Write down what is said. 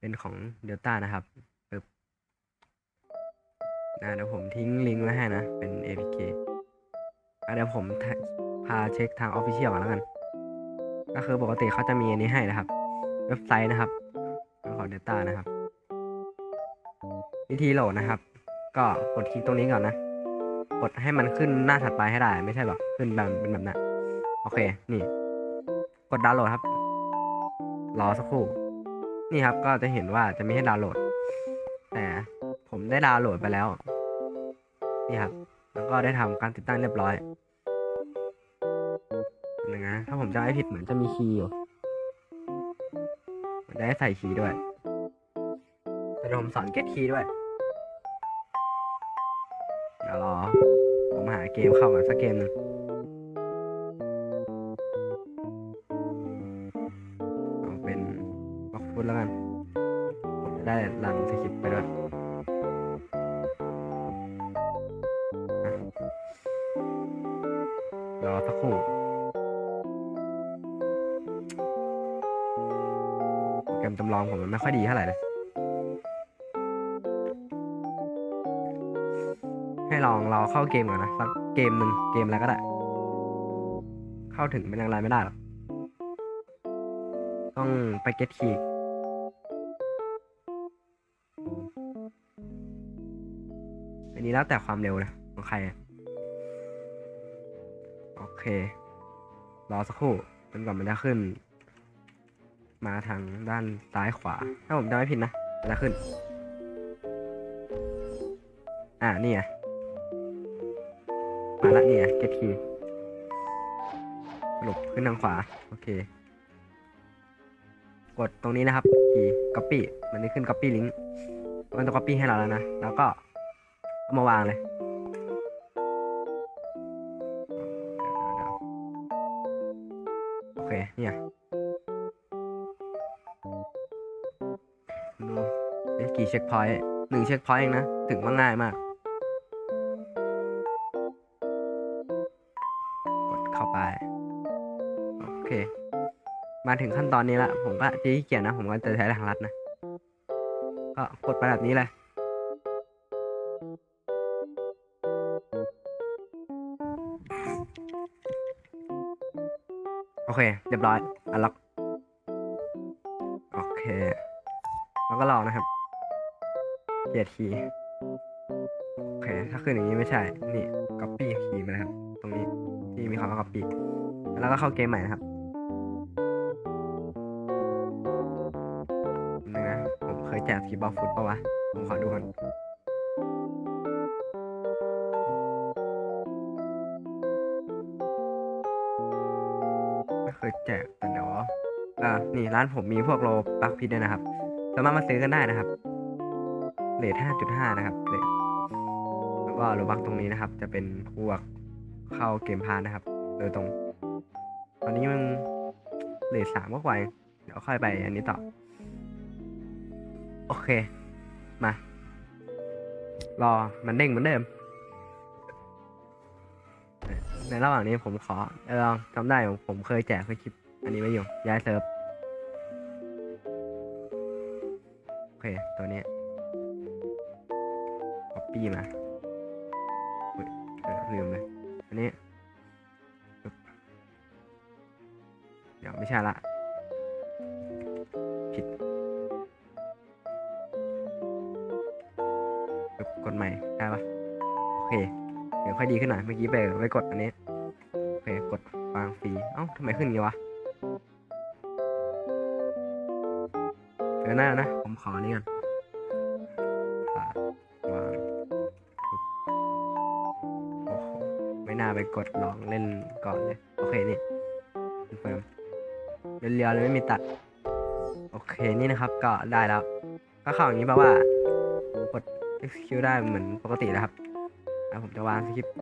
เป็นของเดลต้านะครับปึ๊บนะเดี๋ยวผมทิ้งลิงก์ไว้ให้นะ เป็น APK เดี๋ยวผมพาเช็คทาง Official ก่อนแล้วกัน ก็คือปกติเขาจะมีอันนี้ให้นะครับ เว็บไซต์นะครับของ Data นะครับ วิธีโหลดนะครับ ก็กดคลิกตรงนี้ก่อนนะ กดให้มันขึ้นหน้าถัดไปให้ได้ ไม่ใช่แบบขึ้นแบบเป็นแบบนั้นโอเค นี่ กดดาวน์โหลดครับ รอสักครู่ นี่ครับก็จะเห็นว่าจะมีให้ดาวน์โหลด แต่ผมได้ดาวน์โหลดไปแล้ว นี่ครับ แล้วก็ได้ทำการติดตั้งเรียบร้อยนึ่งนะถ้าผมจำไม่ผิดเหมือนจะมีคีย์อยู่ได้ใส่คีย์ด้วยแต่ผมสอนเก็ตคีย์ด้วยเดี๋ยวรอ ผมหาเกมเข้าก่อนสักเกมหนึ่ง ได้รันสคริปต์ไปด้วยรอสักครู่โปรแกรมจำลองผมมันไม่ค่อยดีเท่าไหร่เลย ให้ลองราเข้าเกมก่อนนะสักเกมหนึ่งเกมอะไรก็ได้ เข้าถึงเป็นอย่างไรไม่ได้หรอก ต้องไปเก็ตคีย์ นี้แล้วแต่ความเร็วนะของใครโอเค รอสักครู่จนกว่ามันจะขึ้น มาทางด้านซ้ายขวา ถ้าผมจำไม่ผิดนะมันจะขึ้น อ่านี่ไงมาละนี่ยเก็ตคีย์สรุปขึ้นทางขวา โอเค กดตรงนี้นะครับคีย์ copy มันจะขึ้น copy link มันจะ copy ให้เราแล้วนะ แล้วก็ เอามาวางเลยโอเคเนี่ยดูเกี่เช็คพอยต์หนึ่งเช็คพอยต์เองนะ ถึงว่าง่ายมาก กดเข้าไป โอเค มาถึงขั้นตอนนี้ละ ผมก็จะขี้เกียจนะ ผมก็จะใช้ทางลัดนะ ก็กดไปแบบนี้เลย โอเค เรียบร้อยอันล็อก โอเค แล้วก็รอนะครับเกียร์ทีโอเค ถ้าขึ้นอย่างนี้ไม่ใช่ นี่ copy คีย์มานะครับ ตรงนี้ที่มีคำว่า copy แล้วก็เข้าเกมใหม่นะครับนึงนะผมเคยแจกทีบอลฟุตปะวะ ผมขอดูก่อน ไม่เคยแจกแต่เดี๋ยวอ่านี่ร้านผมมีพวกโลปักพิษด้วยนะครับ สามารถมาซื้อกันได้นะครับเลท5.5นะครับเลทแล้วก็โลบักตรงนี้นะครับ จะเป็นพวกเข้าเกมพาสนะครับ โดยตรง ตอนนี้มันเลทสามก็กว่าเองเดี๋ยวค่อยไปอันนี้ต่อ โอเค มา รอมันเด้งเหมือนเดิม ในระหว่างนี้ผมขอ เออจำได้ ผมเคยแจกเคยคลิป อันนี้ไว้อยู่ ย้ายเซิร์ฟ โอเค ตัวนี้ copy มาเออลืมเลย อันนี้ เดี๋ยวไม่ใช่ละ ผิด กดใหม่ ได้ปะโอเค เดี๋ยวค่อยดีขึ้นหน่อย เมื่อกี้ไปไปกดอันนี้ กดวางฟรี เอ้าทำไมขึ้นอย่างงี้วะเดี๋ยวหน้านะ ผมขอนี่ก่อนวางโอ้โหไม่น่าไปกดลองเล่นก่อนเลย โอเคนี่เฟิร์มเรียวๆเลยไม่มีตัด โอเคนี่นะครับ ก็ได้แล้ว ก็เข้าอย่างนี้แปลว่ากด execute ได้เหมือนปกติแล้วครับอะผมจะวางสคริปต์